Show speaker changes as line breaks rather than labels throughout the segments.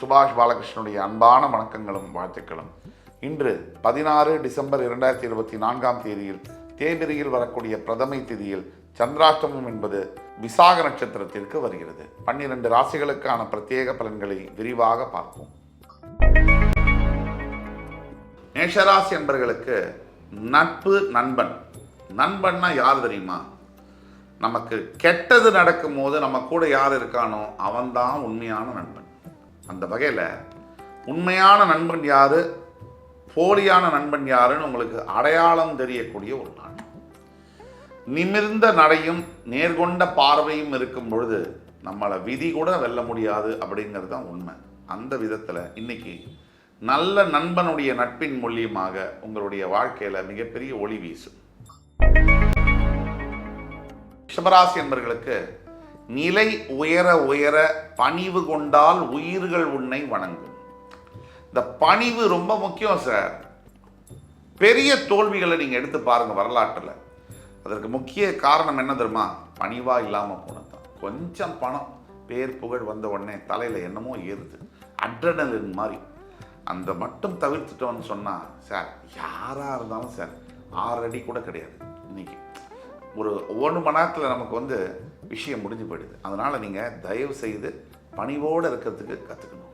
சுபாஷ் பாலகிருஷ்ணனுடைய அன்பான வணக்கங்களும் வாழ்த்துக்களும். இன்று பதினாறு டிசம்பர் இரண்டாயிரத்தி இருபத்தி நான்காம் தேதியில் தேபிரியில் வரக்கூடிய பிரதமை திதியில் சந்திராஷ்டமம் என்பது விசாக நட்சத்திரத்திற்கு வருகிறது. பன்னிரண்டு ராசிகளுக்கான பிரத்யேக பலன்களை விரிவாக பார்ப்போம். மேஷராசி என்பர்களுக்கு நட்பு நண்பன். நண்பன்னா யார் தெரியுமா? நமக்கு கெட்டது நடக்கும்போது நம்ம கூட யார் இருக்கானோ அவன்தான் உண்மையான நண்பன். அந்த வகையில் உண்மையான நண்பன் யாரு? போலியான நண்பன் யாருன்னு உங்களுக்கு அடையாளம் தெரியக்கூடிய ஒரு நாள் நிமிர்ந்த நடையும் நேர்கொண்ட பார்வையும் இருக்கும் பொழுது நம்மளை விதி கூட வெல்ல முடியாது அப்படிங்கிறது தான் உண்மை. அந்த விதத்தில் இன்னைக்கு நல்ல நண்பனுடைய நட்பின் மூலியமாக உங்களுடைய வாழ்க்கையில் மிகப்பெரிய ஒளி வீசும். ரிஷபராசி என்பர்களுக்கு நிலை உயர உயர பணிவு கொண்டால் உயிர்கள் உன்னை வணங்கும். இந்த பணிவு ரொம்ப முக்கியம் சார் பெரிய தோல்விகளை நீங்கள் எடுத்து பாருங்கள் வரலாற்றில். அதற்கு முக்கிய காரணம் என்ன தெரியுமா? பணிவாக இல்லாமல் போனது தான் கொஞ்சம் பணம் பேர் புகழ் வந்த உடனே தலையில் என்னமோ ஏறுது. அட்ரனலின் மாதிரி. அந்த மட்டும் தவிர்த்துட்டோம்னு சொன்னால் சார் யாராக இருந்தாலும் சார் ஆறு அடி கூட கிடையாது. இன்னைக்கு ஒரு ஒவ்வொன்று மணி நேரத்தில் நமக்கு வந்து விஷயம் முடிஞ்சு போயிடுது. அதனால் நீங்கள் தயவு செய்து பணிவோடு இருக்கிறதுக்கு கற்றுக்கணும்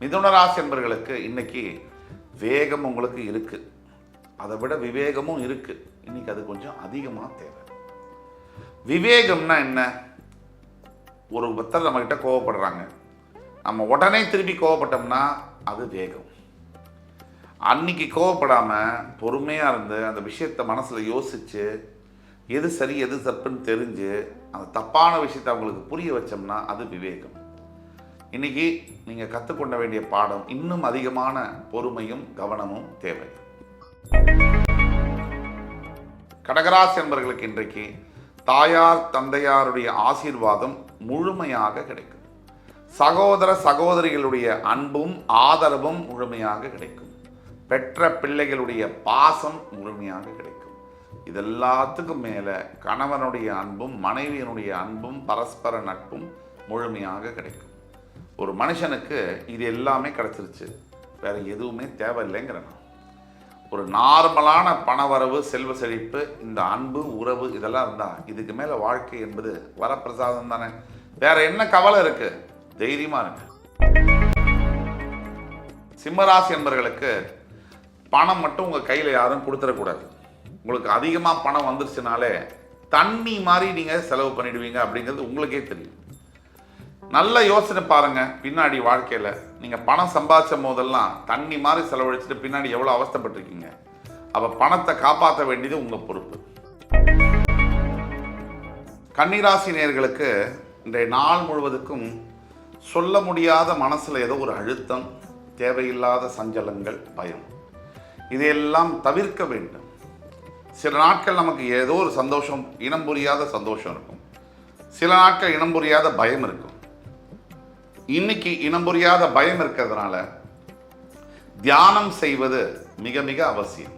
மிதுன ராசி என்பர்களுக்கு இன்னைக்கு வேகம் உங்களுக்கு இருக்குது அதை விட விவேகமும் இருக்குது இன்னைக்கு அது கொஞ்சம் அதிகமாக தேவை. விவேகம்னா என்ன? ஒரு பக்தர் நம்மக்கிட்ட கோவப்படுறாங்க. நம்ம உடனே திருப்பி கோவப்பட்டோம்னா அது வேகம். அன்னைக்கு கோவப்படாமல் பொறுமையாக இருந்து அந்த விஷயத்தை மனசில் யோசித்து எது சரி எது தப்புன்னு தெரிஞ்சு அந்த தப்பான விஷயத்தை அவங்களுக்கு புரிய வச்சோம்னா அது விவேகம். இன்னைக்கு நீங்கள் கற்றுக்கொள்ள வேண்டிய பாடம் இன்னும் அதிகமான பொறுமையும் கவனமும் தேவை. கடகராசி என்பர்களுக்கு இன்றைக்கு தாயார் தந்தையாருடைய ஆசீர்வாதம் முழுமையாக கிடைக்கும். சகோதர சகோதரிகளுடைய அன்பும் ஆதரவும் முழுமையாக கிடைக்கும். பெற்ற பிள்ளைகளுடைய பாசம் முழுமையாக கிடைக்கும். இதெல்லாத்துக்கும் மேலே கணவனுடைய அன்பும் மனைவியினுடைய அன்பும் பரஸ்பர நட்பும் முழுமையாக கிடைக்கும். ஒரு மனுஷனுக்கு இது எல்லாமே கிடைச்சிருச்சு. வேற எதுவுமே தேவையில்லைங்கிற ஒரு நார்மலான பணவரவு செல்வ செழிப்பு இந்த அன்பு உறவு இதெல்லாம் இருந்தா இதுக்கு மேலே வாழ்க்கை என்பது வரப்பிரசாதம் தானே. வேற என்ன கவலை இருக்கு? தைரியமா இருக்கு சிம்மராசி என்பர்களுக்கு பணம் மட்டும் உங்கள் கையில் யாரும் கொடுத்துடக்கூடாது. உங்களுக்கு அதிகமாக பணம் வந்துருச்சுனாலே தண்ணி மாதிரி நீங்கள் செலவு பண்ணிடுவீங்க அப்படிங்கிறது உங்களுக்கே தெரியும். நல்ல யோசனை பாருங்க பின்னாடி வாழ்க்கையில். நீங்கள் பணம் சம்பாதிச்ச போதெல்லாம் தண்ணி மாதிரி செலவழிச்சிட்டு பின்னாடி எவ்வளோ அவஸ்தப்பட்டிருக்கீங்க. அப்போ பணத்தை காப்பாற்ற வேண்டியது உங்கள் பொறுப்பு. கன்னிராசி நேர்களுக்கு இன்றைய நாள் முழுவதுக்கும் சொல்ல முடியாத மனசில் ஏதோ ஒரு அழுத்தம் தேவையில்லாத சஞ்சலங்கள் பயம். இதையெல்லாம் தவிர்க்க வேண்டும். சில நாட்கள் நமக்கு ஏதோ ஒரு சந்தோஷம் இனம் புரியாத சந்தோஷம் இருக்கும். சில நாட்கள் இனம் புரியாத பயம் இருக்கும். இன்னைக்கு இனம் புரியாத பயம் இருக்கிறதுனால தியானம் செய்வது மிக மிக அவசியம்.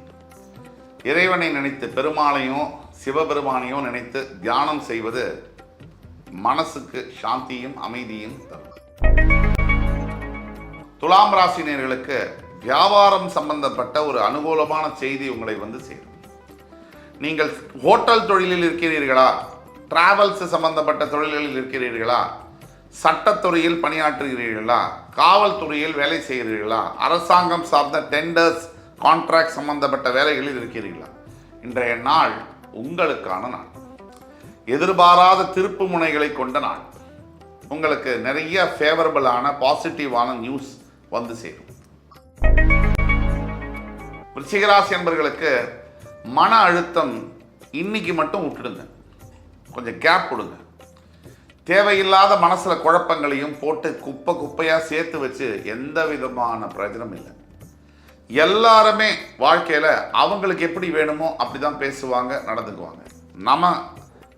இறைவனை நினைத்து பெருமாளையும் சிவபெருமானையும் நினைத்து தியானம் செய்வது மனசுக்கு சாந்தியும் அமைதியும் தரும். துலாம் ராசினியர்களுக்கு வியாபாரம் சம்பந்தப்பட்ட ஒரு அனுகூலமான செய்தி உங்களை வந்து சேரும். நீங்கள் ஹோட்டல் தொழிலில் இருக்கிறீர்களா? டிராவல்ஸ் சம்பந்தப்பட்ட தொழில்களில் இருக்கிறீர்களா? சட்டத்துறையில் பணியாற்றுகிறீர்களா? காவல்துறையில் வேலை செய்கிறீர்களா? அரசாங்கம் சார்ந்த டெண்டர்ஸ் கான்ட்ராக்ட் சம்பந்தப்பட்ட வேலைகளில் இருக்கிறீர்களா? இன்றைய நாள் உங்களுக்கான நாள். எதிர்பாராத திருப்பு முனைகளை கொண்ட நாள். உங்களுக்கு நிறைய ஃபேவரபிளான பாசிட்டிவான நியூஸ் வந்து சேரும். ரிஷிகராசி என்பர்களுக்கு மன அழுத்தம் இன்னைக்கு மட்டும் விட்டுடுங்க. கொஞ்சம் கேப் கொடுங்க. தேவையில்லாத மனசில் குழப்பங்களையும் போட்டு குப்பை குப்பையாக சேர்த்து வச்சு எந்த விதமான பிரயோஜனம் இல்லை. எல்லாருமே வாழ்க்கையில் அவங்களுக்கு எப்படி வேணுமோ அப்படிதான் பேசுவாங்க நடந்துக்குவாங்க. நம்ம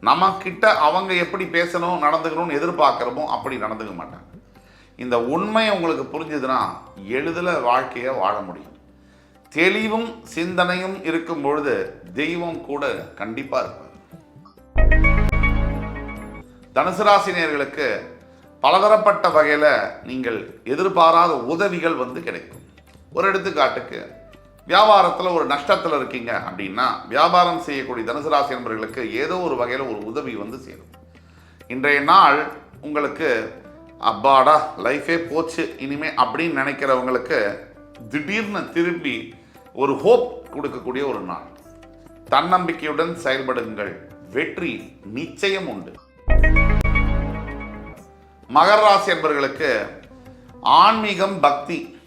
நம்ம கிட்ட அவங்க எப்படி பேசணும் நடந்துக்கணும்னு எதிர்பார்க்குறோமோ அப்படி நடந்துக்க மாட்டாங்க. இந்த உண்மை உங்களுக்கு புரிஞ்சுதுன்னா எளிதில் வாழ்க்கையை வாழ முடியும். தெளிவும் சிந்தனையும் இருக்கும் பொழுது தெய்வம் கூட கண்டிப்பாக இருப்பார். தனுசு ராசினியர்களுக்கு பலதரப்பட்ட வகையில் நீங்கள் எதிர்பாராத உதவிகள் வந்து கிடைக்கும். ஒரு எடுத்துக்காட்டுக்கு வியாபாரத்தில் ஒரு நஷ்டத்தில் இருக்கீங்க அப்படின்னா வியாபாரம் செய்யக்கூடிய தனுசு ராசி நண்பர்களுக்கு ஏதோ ஒரு வகையில் ஒரு உதவி வந்து சேரும். இன்றைய நாள் உங்களுக்கு அப்பாடா லைஃபே போச்சு. இனிமே அப்படின்னு நினைக்கிறவங்களுக்கு திடீர்னு திரும்பி ஒரு ஹோப் கொடுக்கக்கூடிய ஒரு நாள். தன்னம்பிக்கையுடன் செயல்படுங்கள். வெற்றி நிச்சயம் உண்டு. மகர ராசி என்பவர்களுக்கு ஆன்மீகம் பக்தி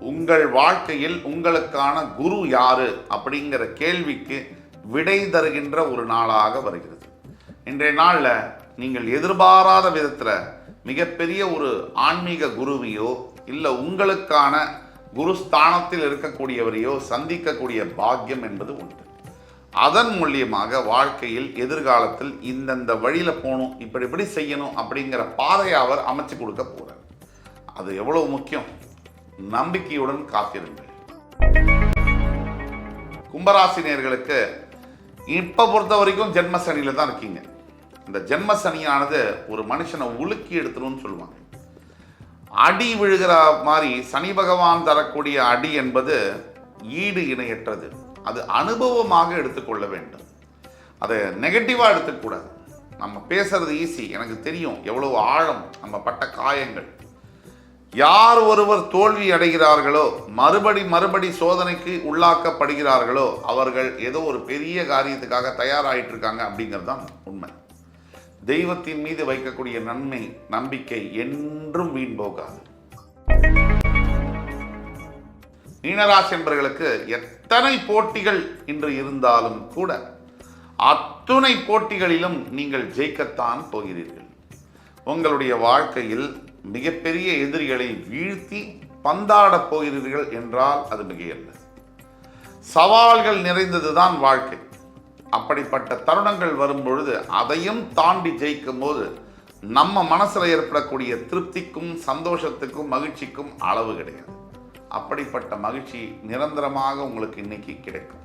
உங்கள் வாழ்க்கையில் உங்களுக்கான குரு யாரு அப்படிங்கிற கேள்விக்கு விடை தருகின்ற ஒரு நாளாக வருகிறது. இன்றைய நாளில் நீங்கள் எதிர்பாராத விதத்தில் மிகப்பெரிய ஒரு ஆன்மீக குருவையோ இல்லை உங்களுக்கான குருஸ்தானத்தில் இருக்கக்கூடியவரையோ சந்திக்கக்கூடிய பாக்கியம் என்பது உண்டு. அதன் மூலியமாக வாழ்க்கையில் எதிர்காலத்தில் இந்தந்த வழியில் போகணும் இப்படி இப்படி செய்யணும் அப்படிங்கிற பாதையை அவர் அமைச்சு கொடுக்க போகிறார் அது எவ்வளவு முக்கியம்? நம்பிக்கையுடன் காத்திருங்கள். கும்பராசினியர்களுக்கு இப்போ பொறுத்த வரைக்கும் ஜென்மசனியில் தான் இருக்கீங்க. இந்த ஜென்ம சனியானது ஒரு மனுஷனை உலுக்கி எடுத்துரும்னு சொல்லுவாங்க. அடி விழுகிற மாதிரி சனி பகவான் தரக்கூடிய அடி என்பது ஈடு இணையற்றது. அது அனுபவமாக எடுத்துக்கொள்ள வேண்டும். அதை நெகட்டிவாக எடுத்துக்கூடாது நம்ம பேசுறது ஈஸி எனக்கு தெரியும். எவ்வளவு ஆழம் நம்ம பட்ட காயங்கள். யார் ஒருவர் தோல்வி அடைகிறார்களோ மறுபடி மறுபடி சோதனைக்கு உள்ளாக்கப்படுகிறார்களோ அவர்கள் ஏதோ ஒரு பெரிய காரியத்துக்காக தயாராகிட்டு இருக்காங்க அப்படிங்கிறது தான் தெய்வத்தின் மீது வைக்கக்கூடிய நன்மை நம்பிக்கை என்றும் வீண் போகாது. மீனராசி என்பர்களுக்கு எத்தனை போட்டிகள் இன்று இருந்தாலும் கூட அத்துணை போட்டிகளிலும் நீங்கள் ஜெயிக்கத்தான் போகிறீர்கள். உங்களுடைய வாழ்க்கையில் மிகப்பெரிய எதிரிகளை வீழ்த்தி பந்தாடப் போகிறீர்கள் என்றால் அது மிகையல்ல. சவால்கள் நிறைந்ததுதான் வாழ்க்கை. அப்படிப்பட்ட தருணங்கள் வரும்பொழுது அதையும் தாண்டி ஜெயிக்கும் போது நம்ம மனசுல ஏற்படக்கூடிய திருப்திக்கும் சந்தோஷத்துக்கும் மகிழ்ச்சிக்கும் அளவு கிடையாது. அப்படிப்பட்ட மகிழ்ச்சி நிரந்தரமாக உங்களுக்கு இன்னைக்கு கிடைக்கும்.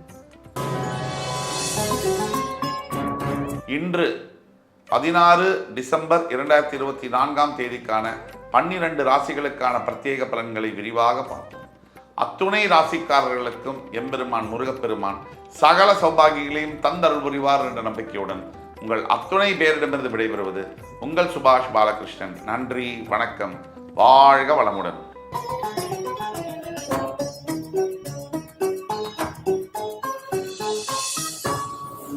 இன்று பதினாறு டிசம்பர் இரண்டாயிரத்தி இருபத்தி நான்காம் தேதிக்கான பன்னிரண்டு ராசிகளுக்கான பிரத்யேக பலன்களை விரிவாக பார்த்தோம் அத்துணை ராசிக்காரர்களுக்கும் எம்பெருமான் முருகப்பெருமான் சகல சௌபாகிகளையும் தந்தருள் புரிவார் என்ற நம்பிக்கையுடன் உங்கள் அத்துணை பேரிடமிருந்து விடைபெறுவது உங்கள் சுபாஷ் பாலகிருஷ்ணன். நன்றி வணக்கம். வாழ்க வளமுடன்.